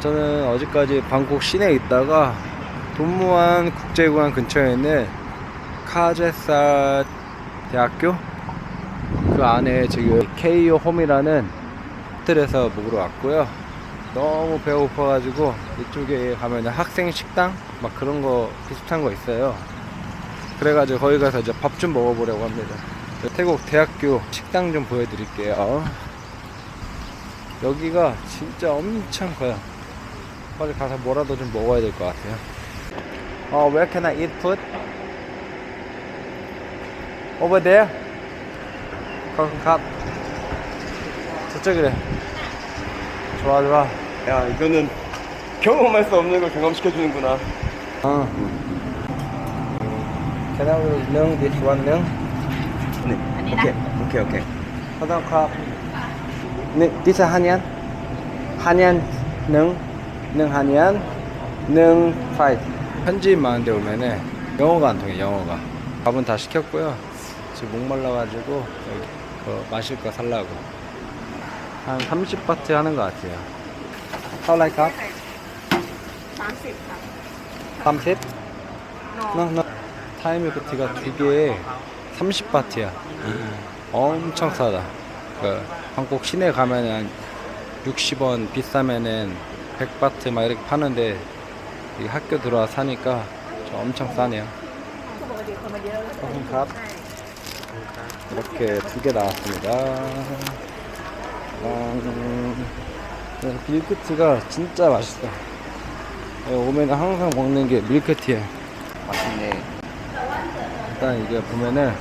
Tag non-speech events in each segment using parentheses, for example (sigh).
저는 어제까지 방콕 시내에 있다가 돈무안 국제공항 근처에 있는 카제사 대학교 그 안에 지금 KO 홈이라는 호텔에서 묵으러 왔고요. 너무 배고파가지고 이쪽에 가면 학생 식당 막 그런 거 비슷한 거 있어요. 그래가지고 거기 가서 이제 밥 좀 먹어보려고 합니다. 태국 대학교 식당 좀 보여드릴게요. 여기가 진짜 엄청 커요. 빨리 가서 뭐라도 좀 먹어야 될 것 같아요. 어, where can I eat food? Over there? 컵. 저쪽이래. 좋아, 좋아. 야 이거는 경험할 수 없는 걸 경험시켜주는구나 어. Can I know this one nữa? 네 오케이 오케이 오케이 사당 컵. 네, this is 한yan. 한yan 능, 능 한yan, 능 파이. 현지인 많은데 오면은 영어가 안 통해, 영어가. 밥은 다 시켰고요. 지금 목말라가지고 그 마실 거 살라고. 한 30바트 하는 것 같아요. How like cup? 30ค่ะ 30? No, no. 타임밀크티가 두 개에 30바트야. 엄청 싸다. 그 한국 시내 가면은 한 60원 비싸면은 백바트 막 이렇게 파는데 이 학교 들어와 사니까 엄청 싸네요. 컵 이렇게 두 개 나왔습니다. 음, 밀크티가 진짜 맛있어. 네, 오면 항상 먹는 게 밀크티에. 맛있네. 일단 이게 보면은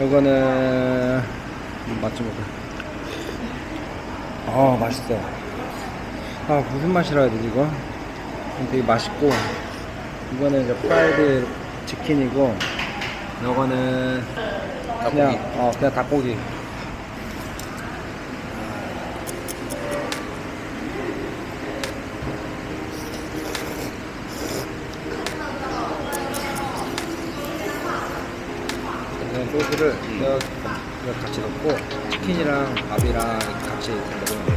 이거는 맛 좀 볼까. 아 맛있어. 아 무슨 맛이라 해야 되지 이거? 되게 맛있고 이거는 이제 프라이드 치킨이고 이거는 그냥 어 그냥 닭고기. 소스를 이렇게 같이 넣고 치킨이랑 밥이랑 같이 먹으면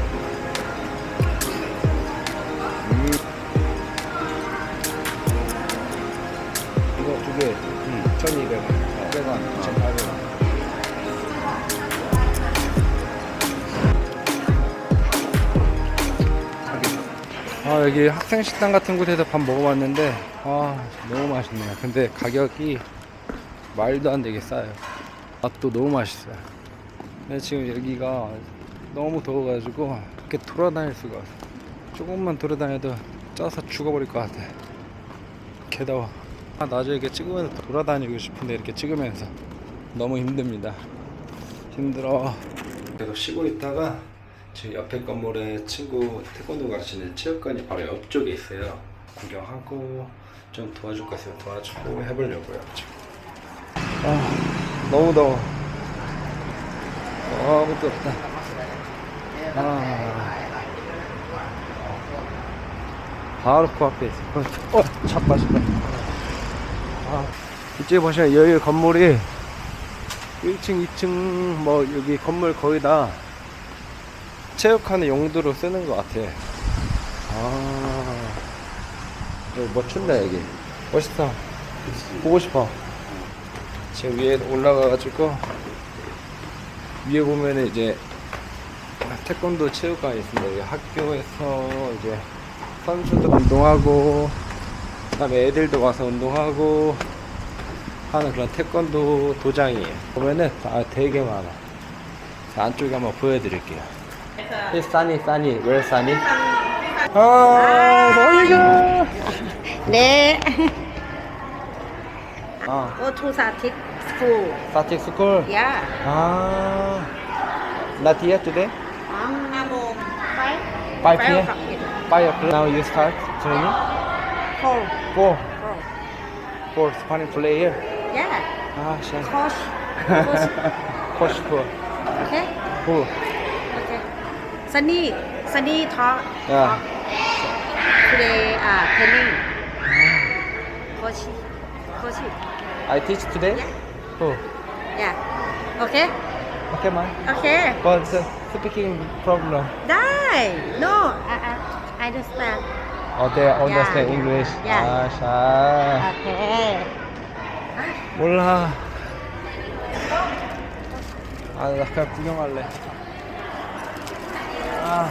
2,200원. 100원, 2,800원. 아, 여기 학생 식당 같은 곳에서 밥 먹어봤는데 아 너무 맛있네요 근데 가격이 말도 안 되게 싸요 맛도 너무 맛있어요 근데 지금 여기가 너무 더워가지고 이렇게 돌아다닐 수가 없어 조금만 돌아다녀도 짜서 죽어버릴 것 같아 개더워 아, 나중에 이렇게 찍으면서 돌아다니고 싶은데 이렇게 찍으면서 너무 힘듭니다. 힘들어. 계속 쉬고 있다가 지금 옆에 건물에 친구 태권도 가르치는 체육관이 바로 옆쪽에 있어요. 구경하고 좀 도와줄 거 있으면 도와주고 해보려고요. 지금. 아, 너무 더워. 너무 덥다. 아. 바로 코앞에 있어. 어, 차빠. 아, 이쪽에 보시면 여기 건물이 1층, 2층, 뭐, 여기 건물 거의 다 체육하는 용도로 쓰는 것 같아. 아. 여기 뭐 춘다, 여기. 멋있다. 보고 싶어. 지금 위에 올라가가지고 위에 보면은 이제 태권도 체육관이 있습니다. 여기 학교에서 이제 선수들 운동하고 그 다음에 애들도 와서 운동하고 하는 그런 태권도 도장이에요. 보면은 아, 되게 많아. 자, 안쪽에 한번 보여드릴게요. It's sunny, sunny. Where sunny? 아, 너희가! 네. 아, Go to Satik school. static school? Yeah. 아, not here today? Um, 5 5 5 p.m.? o'clock. Five o'clock. Now you start training? Four. Four. Four. Four. Funny play here. Yeah. Ah, shame. Coach. Coach. Coach poor. Okay. Poor. Okay. Sunny. Sunny talk. Yeah. Today, uh, training. Coach. Coach. I teach today. Yeah. Oh. Yeah. Okay. Okay, ma. Okay. But it's speaking problem. Die. No, uh, uh, I, I, I understand. 어, they understand Yeah. English. Yeah. 아, 샤. okay 몰라. 아, 나 그냥 구경할래. 아,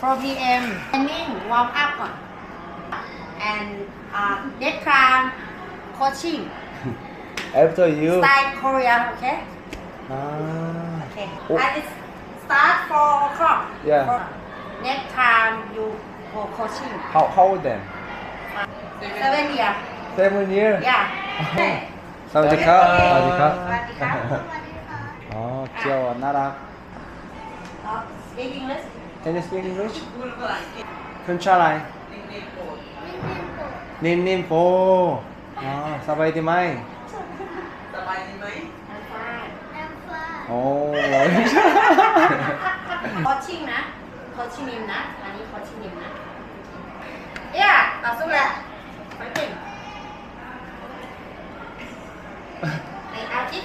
4 p.m. training warm up ก่อน and uh, next time coaching after you. style Korea okay 아, okay Oh. I just start 4 o'clock Yeah. next time you go coaching how how old then? 7 year Seven years. yeah 사와디카. 사와디카. 사와디카. 사와디카. 어, 귀여워. 나라. Uh, speak English Can you speak English? 괜찮아. 님님 보. 아, 사바이디 마이. I'm fine 오. โคชชิ่งนะโคชชิ่งนิมนะ อันนี้โคชชิ่งนิมนะเย้ต่อสู้เละไปเก่งไอ้อาทิ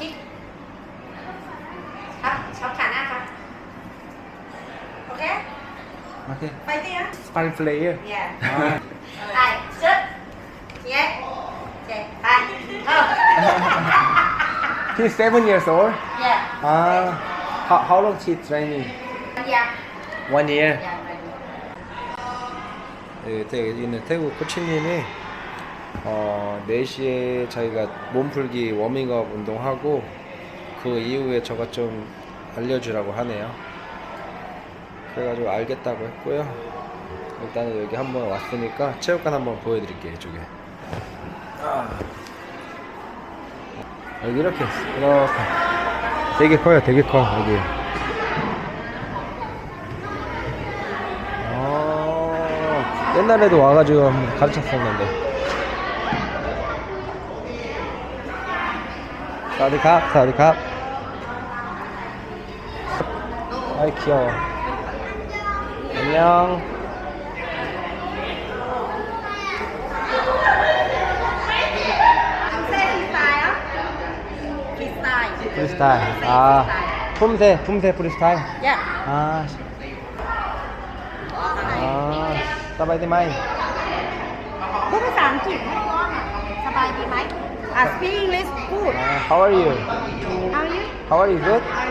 คิดครับชอบขาหน้าครับ โอเค Okay. ไปตีนะ Spine player. เย่ไปเชิดเย้โอเคไปเออ He's seven years old. เย่ Ah, how, how long she training? เดียว One year. เย่ไป 네, 태- 여기는 태국 코치님이 어, 4시에 자기가 몸풀기 워밍업 운동하고 그 이후에 저가 좀 알려주라고 하네요. 그래가지고 알겠다고 했고요. 일단은 여기 한번 왔으니까 체육관 한번 보여드릴게요, 이쪽에. 아. 여기 이렇게, 이렇게. 되게 커요, 되게 커, 여기. 아, 옛날에도 와가지고 한번 가르쳤었는데. สวัสดีครับ สวัสดีครับไอ้เขียวอันยองฟรีสไตล์อ่าพุ่มเทพุ่มเทฟรีสไตล์อ่าสบายดีไหมพูดภาษาอังกฤษสบายดีไหม A speak food. Uh, how are you? How are you? How are you? Good? How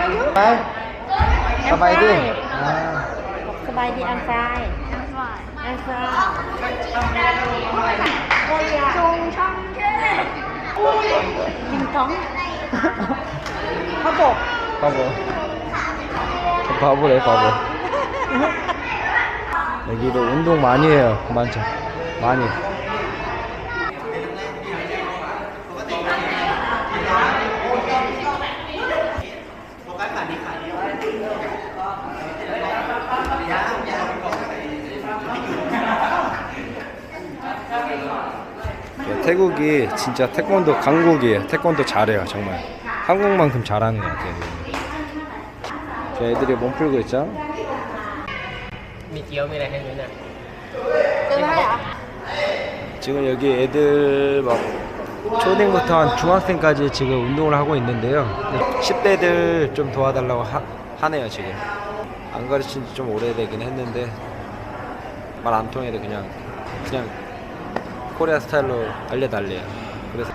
are you? Hi. I'm fine. Uh. สบายดี I'm fine. I'm fine. I'm fine. จงช่างแค่กินท้องเขาบอกเขาบอกเขาบอกเลยเขาบอก (laughs) (laughs) 여기도 운동 많이 해요. 많죠. 많이. 야, 태국이 진짜 태권도 강국이에요. 태권도 잘해요, 정말. 한국만큼 잘하는 것 같아요. 자, 애들이 몸 풀고 있죠? มีเกี๊ยวมีอะไรให้ไหมเนี่ย จะได้เหรอ 지금 여기 애들 막 초딩부터 한 중학생까지 지금 운동을 하고 있는데요. 10대들 좀 도와달라고 하, 하네요, 지금. 안 가르친 지 좀 오래되긴 했는데 말 안 통해도 그냥 그냥 코리아 스타일로 알려달래요. 그래서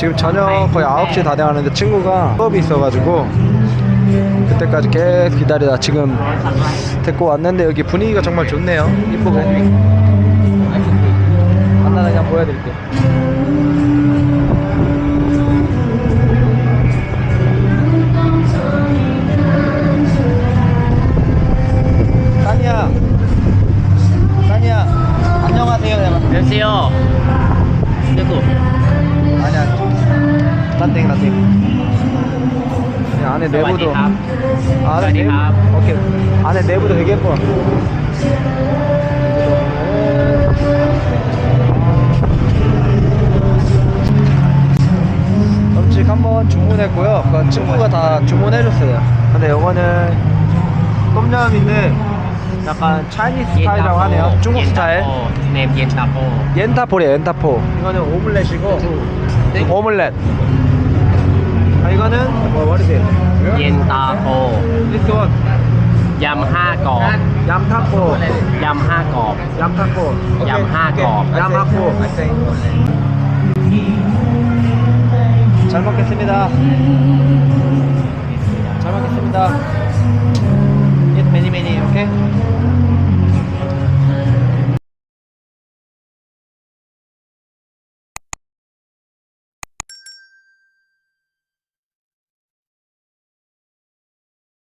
지금 저녁 거의 9시 다 돼가는데 친구가 수업이 있어가지고 그때까지 계속 기다리다 지금 데리고 왔는데 여기 분위기가 정말 좋네요. 이쁘고. 간단하게 한번 보여드릴게요. 따니야. 따니야. 안녕하세요. 안녕하세요. 그리고 아니야 나띵 나띵 안에 내부도. 안에 사와디 내부 밥. 오케이. 안에 내부도 되게 예뻐. 음식 한번 주문했고요. 그 친구가 다 주문해줬어요. 근데 요거는 똠얌인데 약간 차이니스 스타일이라고 하네요. 중국 스타일. Nem 옌타포. 옌타포래 옌타포. 이거는 오믈렛이고. 오믈렛. 아 이거는 뭐 what is it? 옌타포. This one. 얌 하거. 얌타포. 얌 하거. 얌타포. 얌하거. 얌하포 잘 먹겠습니다. 잘 먹겠습니다 okay.